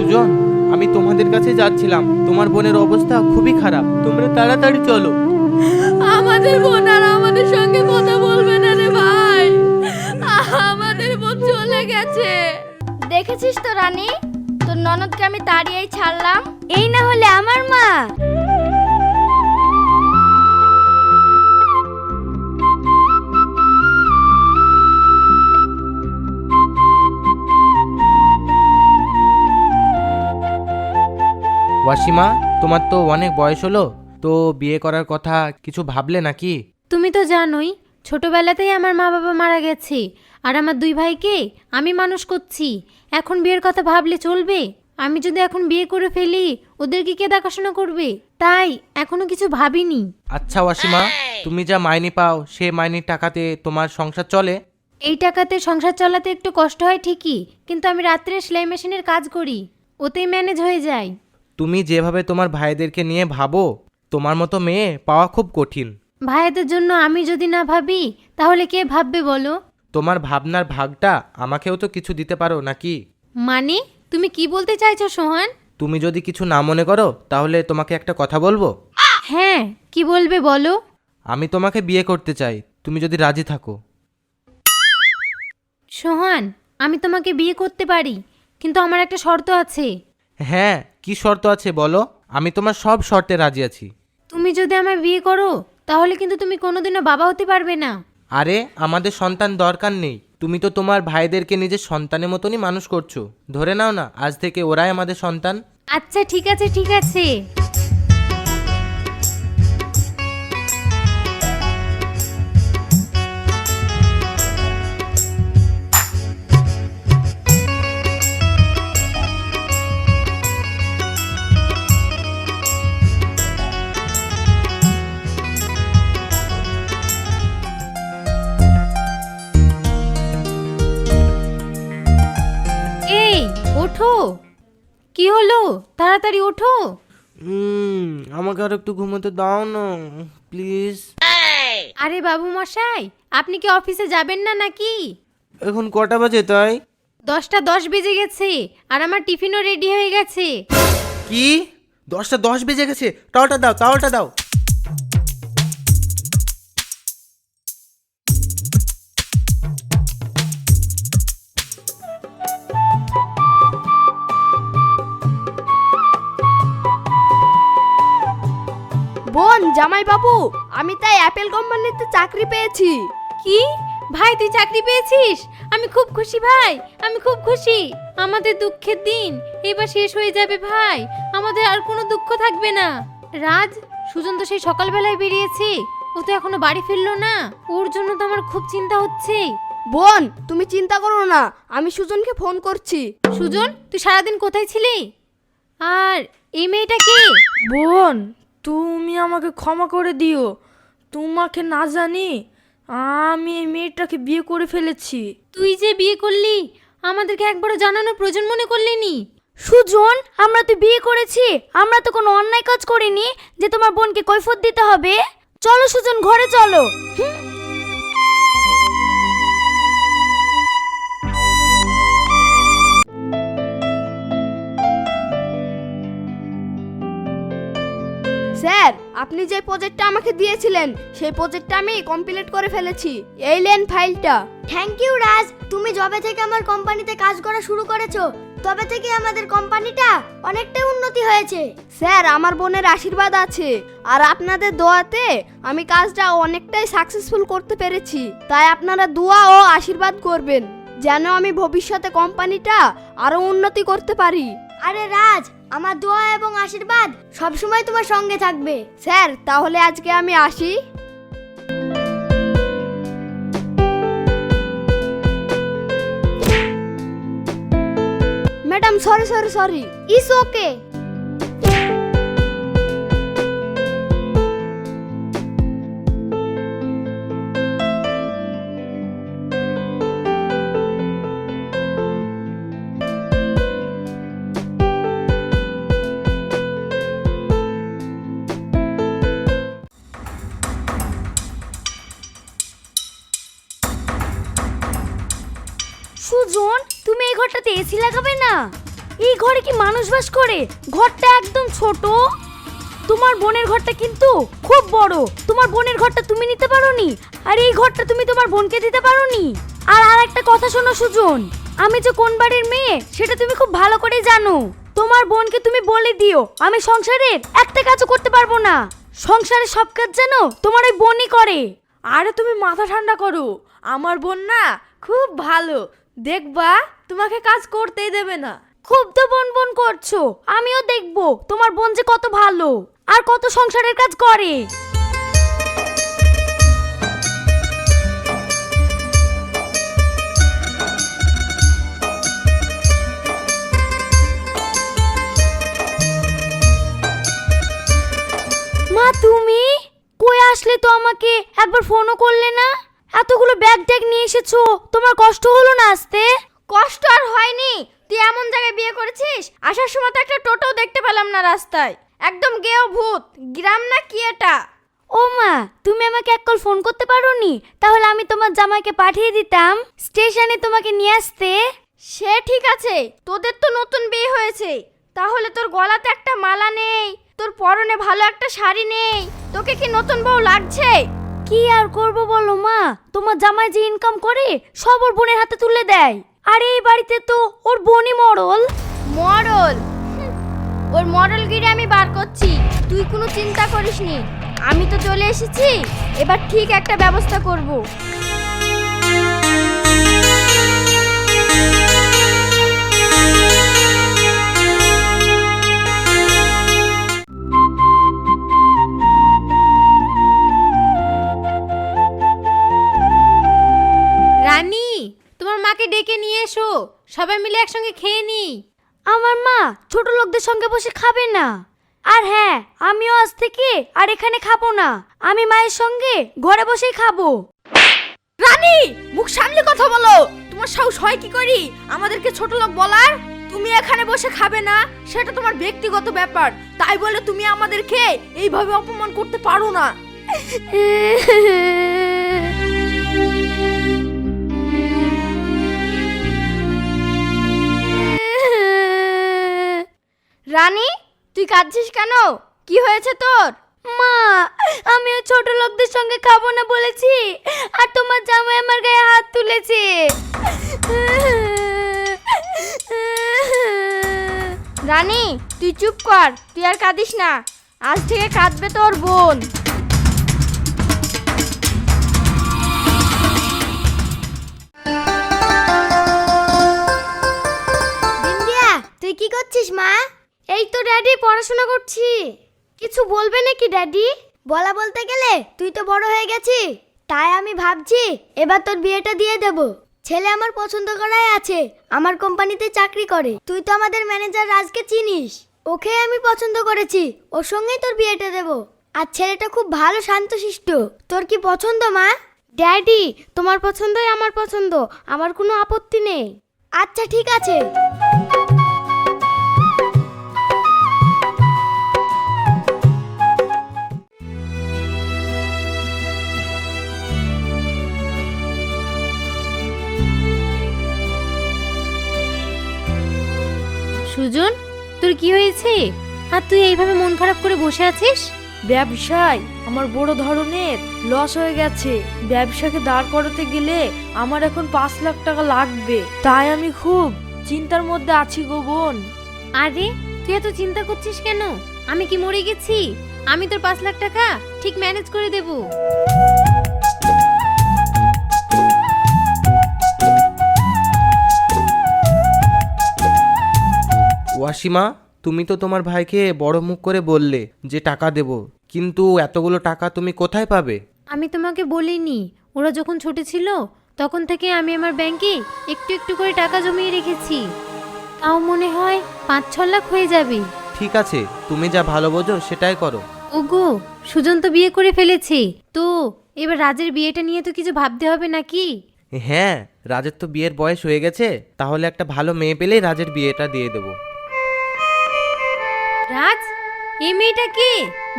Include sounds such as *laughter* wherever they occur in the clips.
সুজন আমি তোমাদের কাছে যাচ্ছিলাম। তোমার বোনের অবস্থা খুবই খারাপ। তোমরা তাড়াতাড়ি চলো। আমাদের বোন আর আমাদের সঙ্গে কথা বলবে না রে ভাই। আমাদের বোন চলে গেছে। দেখেছিস তো রানী? তোর ননদকে আমি তাড়িয়েই ছাড়লাম। এই না হলে আমার মা। ওয়াসিমা তোমার তো অনেক বয়স হলো তো বিয়ে করার কথা কিছু ভাবলে নাকি? তুমি তো জানোই ছোটবেলাতেই আমার মা বাবা মারা গেছে আর আমার দুই ভাইকে আমি মানুষ করছি। এখন বিয়ের কথা ভাবলে চলবে? আমি যদি এখন বিয়ে করে ফেলি ওদেরকে কে দেখাশোনা করবে? তাই এখনও কিছু ভাবিনি। আচ্ছা ওয়াসিমা তুমি যা মাইনে পাও সে মাইনের টাকাতে তোমার সংসার চলে? এই টাকাতে সংসার চালাতে একটু কষ্ট হয় ঠিকই কিন্তু আমি রাত্রে সেলাই মেশিনের কাজ করি ওতেই ম্যানেজ হয়ে যায়। তুমি যেভাবে তোমার ভাইদেরকে নিয়ে ভাবো তোমার মতো মেয়ে পাওয়া খুব কঠিন। ভাইদের জন্য আমি যদি না ভাবি তাহলে কে ভাববে বলো? তোমার ভাবনার ভাগটা আমাকেও তো কিছু দিতে পারো নাকি? মানে? তুমি কি বলতে চাইছো সোহান? তুমি যদি কিছু না মনে করো তাহলে তোমাকে একটা কথা বলব? হ্যাঁ কি বলবে বলো? আমি তোমাকে বিয়ে করতে চাই তুমি যদি রাজি থাকো। সোহান আমি তোমাকে বিয়ে করতে পারি কিন্তু আমার একটা শর্ত আছে। হ্যাঁ কি শর্ত আছে বলো? আমি তোমার সব শর্তে রাজি আছি। তুমি যদি আমায় বিয়ে করো তাহলে কিন্তু তুমি কোনোদিনও বাবা হতে পারবে না। আরে আমাদের সন্তান দরকার নেই। তুমি তো তোমার ভাইদেরকে নিজের সন্তানের মতনই মানুষ করছ। ধরে নাও না আজ থেকে ওরাই আমাদের সন্তান। আচ্ছা ঠিক আছে ঠিক আছে। তাড়াতাড়ি ওঠো। হুম আমাকে আর একটু ঘুমোতে দাও না প্লিজ। আরে বাবু মশাই আপনি কি অফিসে যাবেন না নাকি? এখন কটা বাজে তাই? দশটা দশ বেজে গেছে আর আমার টিফিনও রেডি হয়ে গেছে। কি? দশটা দশ বেজে গেছে? টাওয়াটা দাও টাওয়াটা দাও। জামাই বাবু আমি তাই অ্যাপেল কোম্পানিতে চাকরি পেয়েছি। কি? ভাই তুই চাকরি পেয়েছিস? আমি খুব খুশি ভাই আমি খুব খুশি। আমাদের দুঃখের দিন এবার শেষ হয়ে যাবে ভাই আমাদের আর কোনো দুঃখ থাকবে না। রাজ সুজন তো সেই সকালবেলায় বেরিয়েছে ও তো এখনও বাড়ি ফিরলো না। ওর জন্য তো আমার খুব চিন্তা হচ্ছে। বোন তুমি চিন্তা করো না আমি সুজনকে ফোন করছি। সুজন তুই সারাদিন কোথায় ছিলি? আর এই মেয়েটা কে? বোন তুমি আমাকে ক্ষমা করে দিও। তোমাকে না জানি আমি এই মেয়েটাকে বিয়ে করে ফেলেছি। তুই যে বিয়ে করলি আমাদেরকে একবারও জানানোর প্রয়োজন মনে করলি নি? সুজন আমরা তো বিয়ে করেছি। আমরা তো কোনো অন্যায় কাজ করিনি যে তোমার বোনকে কৈফত দিতে হবে। চলো সুজন ঘরে চলো। স্যার আপনি যে প্রজেক্টটা আমাকে দিয়েছিলেন সেই প্রজেক্টটা আমি কমপ্লিট করে ফেলেছি। এই লেন ফাইলটা থ্যাংক ইউ রাজ। তুমি যবে থেকে আমার কোম্পানিতে কাজ করা শুরু করেছ তবে থেকে আমাদের কোম্পানিটা অনেকটাই উন্নতি হয়েছে। স্যার আমার বোনের আশীর্বাদ আছে আর আপনাদের দোয়াতে আমি কাজটা অনেকটাই সাকসেসফুল করতে পেরেছি। তাই আপনারা দোয়া ও আশীর্বাদ করবেন যেন আমি ভবিষ্যতে কোম্পানিটা আরও উন্নতি করতে পারি। আরে রাজ, আমার দোয়া এবং আশীর্বাদ সব সময় তোমার সঙ্গে থাকবে। স্যার, তাহলে আজকে আমি আসি। Madam, sorry sorry sorry. ইস, ওকে। কি মানুষ বাস করে? ঘরটা একদম ছোট। তোমার বোনের ঘরটা কিন্তু খুব বড়। তোমার বোনের ঘরটা তুমি নিতে পারোনি? আর এই ঘরটা তুমি তোমার বোনকে দিতে পারোনি? আর আর একটা কথা শোনো সুজন। আমি যে কোন বাড়ির মেয়ে, সেটা তুমি খুব ভালো করে জানো। তোমার বোনকে তুমি বলে দিও, আমি সংসারের একটা কাজও করতে পারব না। সংসারে সব কাজ জানো তোমার ওই বোনই করে। আরে তুমি মাথা ঠান্ডা করো। আমার বোন না খুব ভালো। দেখবা, তোমাকে কাজ করতেই দেবে না। খুব তো বোন বোন করছ। আমিও দেখব, তোমার বোন যে কত ভালো, আর কত সংসারের কাজ করে। মা, তুমি? কই আসলে তো আমাকে? একবার ফোনও করলে না? এতগুলো ব্যাগ ট্যাগ নিয়ে এসেছ, তোমার কষ্ট হলো না আসতে? কষ্ট আর হয়নি। তুই এমন জায়গায় বিয়ে করেছিস? আসার সময় তো একটা টোটো দেখতে পেলাম না রাস্তায়। একদম গেও ভূত গ্রাম না কি এটা? ও মা তুমি আমাকে এক কল ফোন করতে পারোনি? তাহলে আমি তোমার জামাইকে পাঠিয়ে দিতাম। স্টেশনে তোমাকে নিয়ে আসতে। সে ঠিক আছে। তোদের তো নতুন বিয়ে হয়েছে। তাহলে তোর গলাতে একটা মালা নেই। তোর পরনে ভালো একটা শাড়ি নেই। তোকে কি নতুন বউ লাগছে? কি আর করব বলো মা? তোমার জামাই যে ইনকাম করে সব ওর বোনের হাতে তুলে দেয়। আর, এই বাড়িতে তো ওর বনি মরল। মরল? ওর মডেলগিরি আমি বার করছি। তুই কোনো চিন্তা করিস নি আমি তো চলে এসেছি। এবার ঠিক একটা ব্যবস্থা করব। মাকে ডেকে নিয়ে এসো। সবাই মিলে একসঙ্গে খেয়ে নি। আমার মা ছোট লোকদের সঙ্গে বসে খাবে না। আর হ্যাঁ আমিও আজ থেকে আর এখানে খাব না। আমি মায়ের সঙ্গে ঘরে বসেই খাব। রানী মুখ সামলে কথা বলো। তোমার সাহস হয় কি করি? আমাদেরকে ছোট লোক বলার? তুমি এখানে বসে খাবে না সেটা তোমার ব্যক্তিগত ব্যাপার। তাই বলে তুমি আমাদেরকে এইভাবে অপমান করতে পারো না। *laughs* রানী তুই কাঁদছিস কেন? কি হয়েছে তোর? মা আমি ওই ছোট লোকদের সঙ্গে খাব না বলেছি আর তোমার জামাই আমার গায়ে হাত তুলেছে। রানী তুই চুপ কর তুই আর কাঁদিস না। আজ থেকে কাঁদবে তোর বোন। তুই কি করছিস মা? এই তো ড্যাডি পড়াশোনা করছি। কিছু বলবে নাকি ড্যাডি? বলা বলতে গেলে তুই তো বড় হয়ে গেছি। তাই আমি ভাবছি এবার তোর বিয়েটা দিয়ে দেব। ছেলে আমার পছন্দ করাই আছে আমার কোম্পানিতে চাকরি করে। তুই তো আমাদের ম্যানেজার রাজকে চিনিস। ওকে আমি পছন্দ করেছি ওর সঙ্গেই তোর বিয়েটা দেব। আর ছেলেটা খুব ভালো শান্তশিষ্ট। তোর কি পছন্দ মা? ড্যাডি তোমার পছন্দই আমার পছন্দ আমার কোনো আপত্তি নেই। আচ্ছা ঠিক আছে। সুজন তোর কি হয়েছে? আর তুই এইভাবে মন খারাপ করে বসে আছিস? ব্যবসায় আমার বড় ধরনের লস হয়ে গেছে। ব্যবসাকে দাঁড় করাতে গেলে আমার এখন পাঁচ লাখ টাকা লাগবে। তাই আমি খুব চিন্তার মধ্যে আছি গো বোন। আরে তুই এত চিন্তা করছিস কেন? আমি কি মরে গেছি? আমি তোর পাঁচ লাখ টাকা ঠিক ম্যানেজ করে দেব। ওয়াসিমা তুমি তো তোমার ভাইকে বড় মুখ করে বললে যে টাকা দেব কিন্তু এতগুলো টাকা তুমি কোথায় পাবে? আমি তোমাকে বলিনি। ওরা যখন ছোট ছিল তখন থেকে আমি আমার ব্যাংকে একটু একটু করে টাকা জমিয়ে রেখেছি। তাও মনে হয় পাঁচ ছ লাখ হয়ে যাবে। ঠিক আছে তুমি যা ভালো বোঝো সেটাই করো। ওগো সুজন তো বিয়ে করে ফেলেছে। তো এবার রাজের বিয়েটা নিয়ে তো কিছু ভাবতে হবে নাকি? হ্যাঁ রাজের তো বিয়ের বয়স হয়ে গেছে তাহলে একটা ভালো মেয়ে পেলেই রাজের বিয়েটা দিয়ে দেবো। রাজ এই মেয়েটা কে?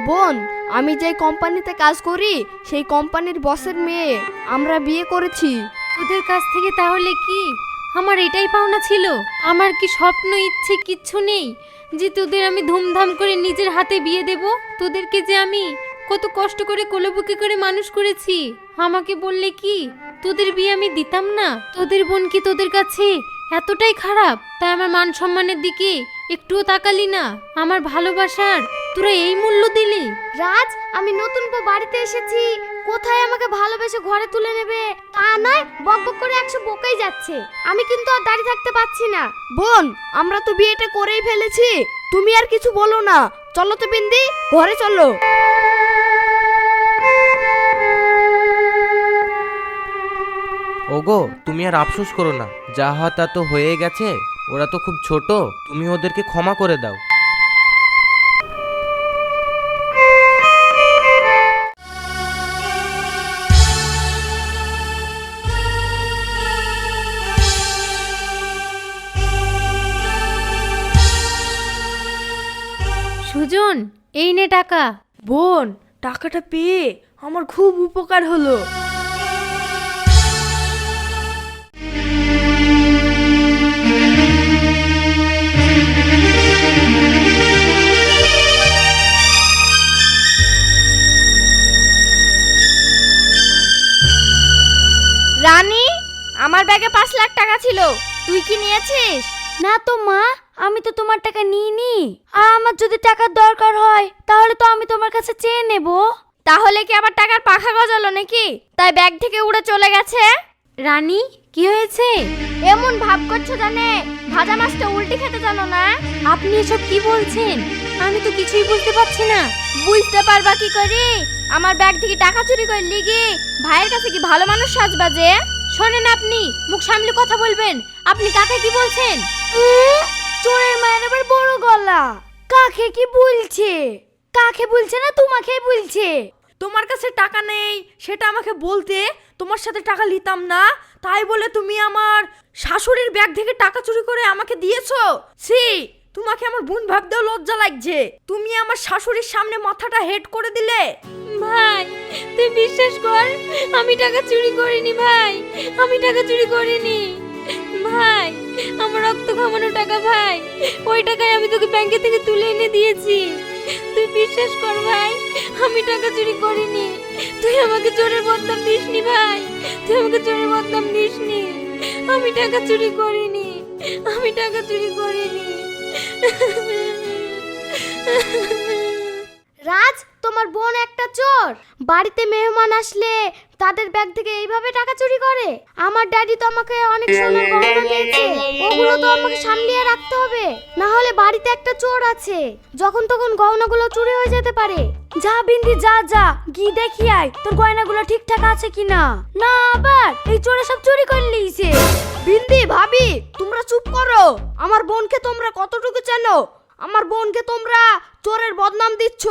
বোন আমি যে কোম্পানিতে কাজ করি সেই কোম্পানির বসের মেয়ে। আমরা বিয়ে করেছি। তোদের কাছ থেকে তাহলে কি? আমার এটাই পাওনা ছিল। আমার কি স্বপ্ন ইচ্ছে কিচ্ছু নেই যে তোদের আমি ধুমধাম করে নিজের হাতে বিয়ে দেব? তোদেরকে যে আমি কত কষ্ট করে কোলবুকে করে মানুষ করেছি? আমাকে বললে কি তোদের বিয়ে আমি দিতাম না? তোদের বোন কি তোদের কাছে এতটাই খারাপ? তাই আমার মান সম্মানের দিকে একটুও তাকালি না। আমার ভালোবাসার তোরা এই মূল্য দিলি? রাজ আমি নতুন বউ বাড়িতে এসেছি। কোথায় আমাকে ভালোবেসে ঘরে তুলে নেবে? তা নয় বক বক করে একশো বকেই যাচ্ছে। আমি কিন্তু আর দাঁড়িয়ে থাকতে পারছি না। বোন আমরা তো বিয়েটা করেই ফেলেছি। তুমি আর কিছু বলো না। চলো তো বিন্দি ঘরে চলো। ওগো তুমি আর আফসোস করো না। যা হওয়া তা তো হয়ে গেছে। ওরা তো খুব ছোট তুমি ওদেরকে ক্ষমা করে দাও। সুজন এই নে টাকা। বোন টাকাটা পেয়ে আমার খুব উপকার হলো। আমার ব্যাগে পাঁচ লাখ টাকা ছিল। তুই কি নিয়েছিস? না তো মা আমি তো তোমার টাকা নিইনি। আর আমার যদি টাকার দরকার হয় তাহলে তো আমি তোমার কাছে চেয়ে নেব। তাহলে কি আমার টাকার পাখা গজালো নাকি? তাই ব্যাগ থেকে উড়ে চলে গেছে। রানী কি হয়েছে? এমন ভাব করছ জানে ভাজা মাছটা উল্টে খেতে জানো না? আপনি এসব কি বলছেন? আমি তো কিছুই বুঝতে পারছি না। বুঝতে পারবা কি করে? আমার ব্যাগ থেকে টাকা চুরি করে লিগে ভাইয়ের কাছে কি ভালো মানুষ সাজবাজে শোনেন আপনি মুখ সামলে কথা বলবেন। আপনি কাকে কি বলছেন? চোরের মায়ের আবার বড় গলা। কাকে কি বলছে? কাকে বলছে না তোমাকে বলছে? তোমার কাছে টাকা নেই সেটা আমাকে বলতে তোমার সাথে টাকা নিতাম না। তাই বলে তুমি আমার শাশুড়ির ব্যাগ থেকে টাকা চুরি করে আমাকে দিয়েছ? সি তোমাকে আমার বোন ভাবতেও লজ্জা লাগছে। তুমি আমার শাশুড়ির সামনে মাথাটা হেড করে দিলে? ভাই, তুই বিশ্বাস কর, আমি টাকা চুরি করিনি ভাই, আমি টাকা চুরি করিনি। ভাই, আমার রক্ত খামানো টাকা ভাই, ওই টাকায় আমি তোকে ব্যাংকে থেকে তুলে এনে দিয়েছি। তুই বিশ্বাস কর ভাই, আমি টাকা চুরি করিনি। তুই আমাকে চোরের বদনাম দিসনি ভাই, তুই আমাকে চোরের বদনাম দিসনি। আমি টাকা চুরি করিনি, আমি টাকা চুরি করিনি। রাজ, তোমার বোন একটা চোর। বাড়িতে মেহমান আসলে তাদের ব্যাগ থেকে এইভাবে টাকা চুরি করে। আমার ড্যাডি তো আমাকে অনেক সোনার গহনা দিয়েছে। ওগুলো তো আমাকে সামলিয়ে রাখতে হবে। না হলে বাড়িতে একটা চোর আছে। যখন তখন গহনাগুলো চুরি হয়ে যেতে পারে। যা বিন্দি, যা যা। গিয়ে দেখি আয়, তোর গয়নাগুলো ঠিকঠাক আছে কিনা। না, আবার? এই চোরে আমার বোনকে তোমরা কতটুকু চেনো? আমার বোনকে তোমরা চোরের বদনাম দিচ্ছ?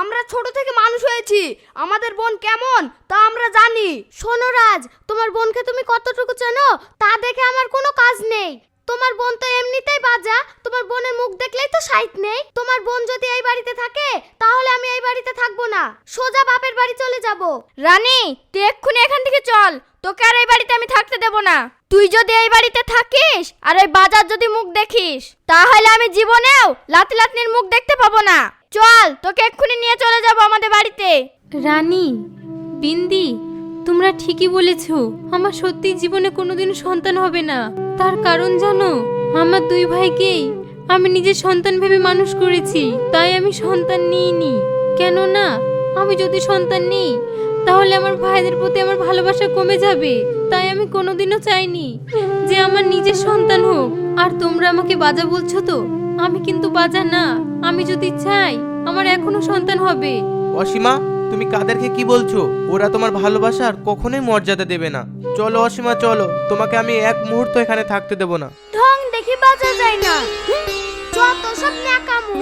আমরা ছোট থেকে মানুষ হয়েছি। আমাদের বোন কেমন? তা আমরা জানি। শোনো রাজ, তোমার বোনকে তুমি কতটুকু চেনো? তা দেখে আমার কোনো কাজ নেই। তোমার বোন তো এমনিতেই বাজা। তোমার বোনের মুখ দেখলেই তো সাইট নেই। তোমার বোন যদি এই বাড়িতে থাকে, তাহলে আমি এই বাড়িতে থাকব না। সোজা বাপের বাড়ি চলে যাব। রানী, তুই এক্ষুনি এখান থেকে চল। তোকে আর এই বাড়িতে আমি থাকতে দেব না। তুই যদি এই বাড়িতে থাকিস আর এই বাজার যদি মুখ দেখিস, তাহলে আমি জীবনেও লাতি লাতনির মুখ দেখতে পাবো না। চল, তোকে এক্ষুনি নিয়ে চলে যাব আমাদের বাড়িতে। রানী, বিন্দি, তোমরা ঠিকই বলেছ, আমার সত্যি জীবনে কোনোদিন সন্তান হবে না। তার কারণ জানো, আমার দুই ভাইকেই আমি নিজের সন্তান ভেবে মানুষ করেছি, তাই আমি সন্তান নিইনি। কেননা, আমি যদি সন্তান নিই তাহলে আমার ভাইদের প্রতি আমার ভালোবাসা কমে যাবে। তাই আমি কোনোদিনও চাইনি যে আমার নিজের সন্তান হোক। আর তোমরা আমাকে বাজা বলছো তো? আমি কিন্তু বাজা না। আমি যদি চাই আমার এখনও সন্তান হবে। অসীমা তুমি কাদেরকে কি বলছো? ওরা তোমার ভালোবাসার কখনোই মর্যাদা দেবে না। চলো অসীমা চলো। তোমাকে আমি এক মুহূর্ত এখানে থাকতে দেবো না। ঢং দেখি বাজা যায় না। যত সব ন্যাকামু।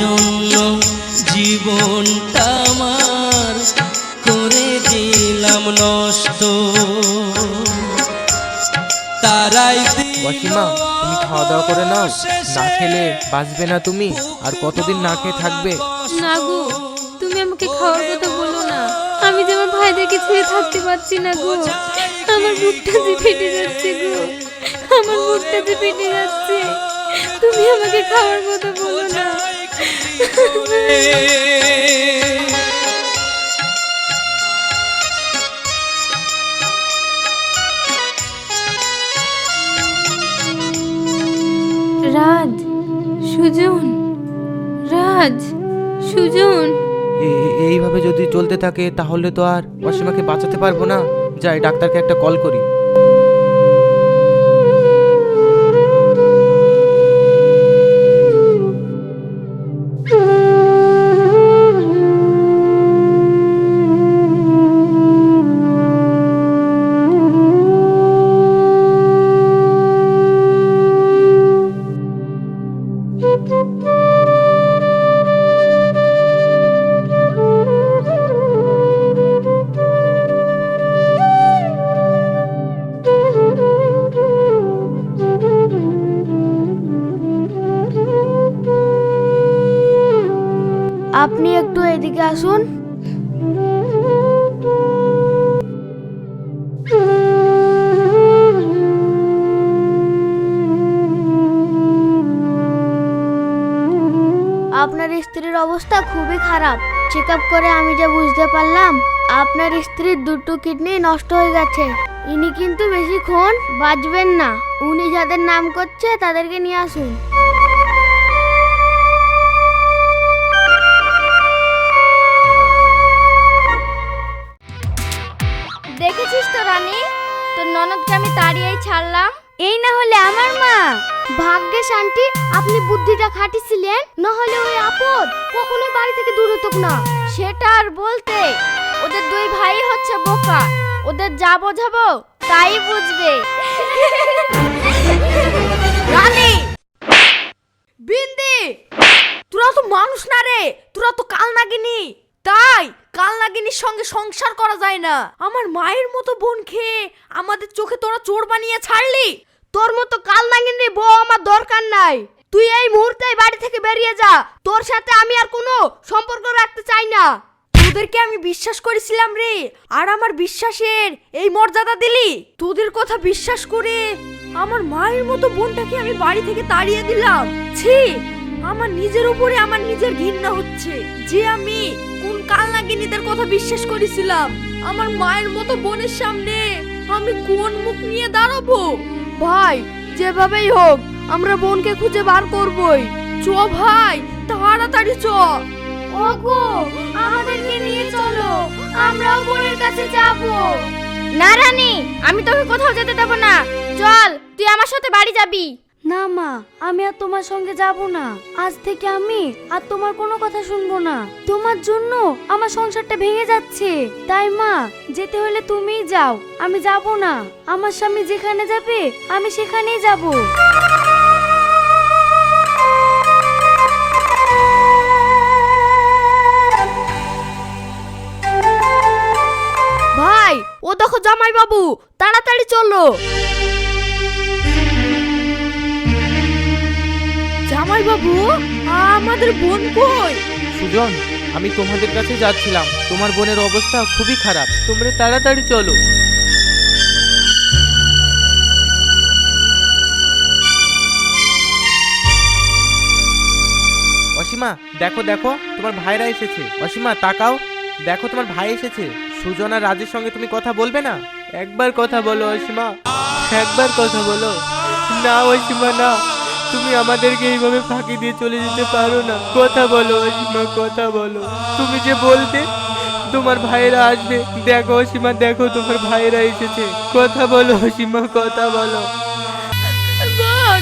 জন্য জীবনটা আমার করে দিলাম নষ্ট। তারাই অসীমা তুমি খাওয়া দাওয়া করে নাও। না খেলে বাঁচবে না তুমি। আর কতদিন না খেয়ে থাকবে? না গো তুমি আমাকে খাওয়ার কথা বলো না। আমি যে আমার ভাইদেরকে ছেড়ে থাকতে পারছি না গো। আমার বুকটা যে ফেটে যাচ্ছে গো। আমার বুকটা যে ফেটে যাচ্ছে। তুমি আমাকে খাওয়ার কথা বলো না। রাজ সুজন রাজ, সুজন। এ- এইভাবে যদি চলতে থাকে, তাহলে তো আর অসীমাকে বাঁচাতে পারব না। যাই, ডাক্তারকে একটা কল করি। অবস্থা খুবই খারাপ। চেক করে আমি যে বুঝতে পারলাম, আপনার স্ত্রীর দুটো কিডনি নষ্ট হয়ে গেছে। ইনি কিন্তু বেশিক্ষণ বাঁচবেন না। উনি যাদের নাম করছে তাদেরকে নিয়ে আসুন। দেখেছিস তো রানী? তোর ননদকে আমি তাড়িয়েই ছাড়লাম। এই না হলে আমার মা। ভাগ্যেশ শান্তি আপনি বুদ্ধিটা খাটিছিলেন না হলে ওই আপদ কখনো বাড়ি থেকে দূর হতো না। সেটা আর বলতে, ওদের দুই ভাই হচ্ছে বোকা। ওদের যা বোঝাবো, তাই বুঝবে। রানী! বিন্দি! তোরা তো মানুষ না রে, তোরা তো কাল নাগিনি তাই কাল নাগিনীর সঙ্গে সংসার করা যায় না। আমার মায়ের মতো বোন খেয়ে আমাদের চোখে তোরা চোর বানিয়ে ছাড়লি। তোর মতো কাল নাগিনীর বউ আমার দরকার নাই। তুই এই মুহূর্তে বাড়ি থেকে বেরিয়ে যা। তোর সাথে আমি আর কোনো সম্পর্ক রাখতে চাই না। তোদেরকে আমি বিশ্বাস করেছিলাম রে। আর আমার বিশ্বাসের এই মর্যাদা দিলি? তোদের কথা বিশ্বাস করে আমার মায়ের মতো বোনটাকে আমি বাড়ি থেকে তাড়িয়ে দিলাম। ছি, আমার নিজের উপরে আমার নিজের ঘৃণা হচ্ছে। যে আমি কোন কাল নাগিনীদের কথা বিশ্বাস করেছিলাম। আমার মায়ের মতো বোনের সামনে আমি কোন মুখ নিয়ে দাঁড়াবো? ভাই যেভাবেই হোক আমরা বোনকে খুঁজে বার করবই। চ ভাই তাড়াতাড়ি চ। ওগো আমাদেরকে নিয়ে চলো আমরাও বোনের কাছে যাব। না রানী আমি তোকে কোথাও যেতে দেব না। চল তুই আমার সাথে বাড়ি যাবি। না, মা, আমি আর তোমার সঙ্গে যাব না। আজ থেকে আমি আর তোমার কোনো কথা শুনব না। তোমার জন্য আমার সংসারটা ভেঙে যাচ্ছে। তাই, মা, যেতে হলে তুমিই যাও। আমি যাব না। আমার স্বামী যেখানে যাবে, আমি সেখানেই যাব। ভাই, ও দেখো জামাই বাবু তাড়াতাড়ি চলো। জামাই বাবু? আমাদের বোন কই? সুজন, আমি তোমাদের কাছে যাচ্ছিলাম। তোমার বোনের অবস্থা খুবই খারাপ। তোমরা তাড়াতাড়ি চলো। অসীমা, দেখো দেখো, তোমার ভাইরা এসেছে। অসীমা, তাকাও। দেখো, তোমার ভাই এসেছে। সুজন আর রাজের সঙ্গে তুমি কথা বলবে না? একবার কথা বলো, অসীমা। একবার কথা বলো। না, অসীমা, না। তুমি আমাদেরকে এইভাবে ফাঁকি দিয়ে চলে যেতে পারো না। কথা বলো, অসীমা, কথা বলো। তুমি যে বলতে, তোমার ভাইরা আসবে। দেখো, অসীমা, দেখো, তোমার ভাইরা এসেছে। কথা বলো, অসীমা, কথা বলো। বোন,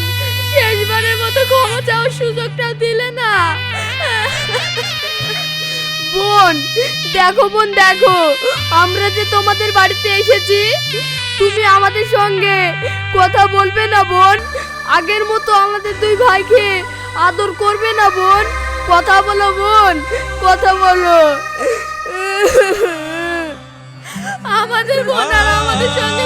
শেষবারের মতো ক্ষমা চাওয়ার সুযোগটা দিলে না। বোন, দেখো বোন, দেখো, আমরা যে তোমাদের বাড়িতে এসেছি তুমি আমাদের সঙ্গে কথা বলবে না, বোন। আগের মতো আমাদের দুই ভাইকে আদর করবে না, বোন। কথা বলো, বোন। কথা বলো। আমাদের বোন আর আমাদের সঙ্গে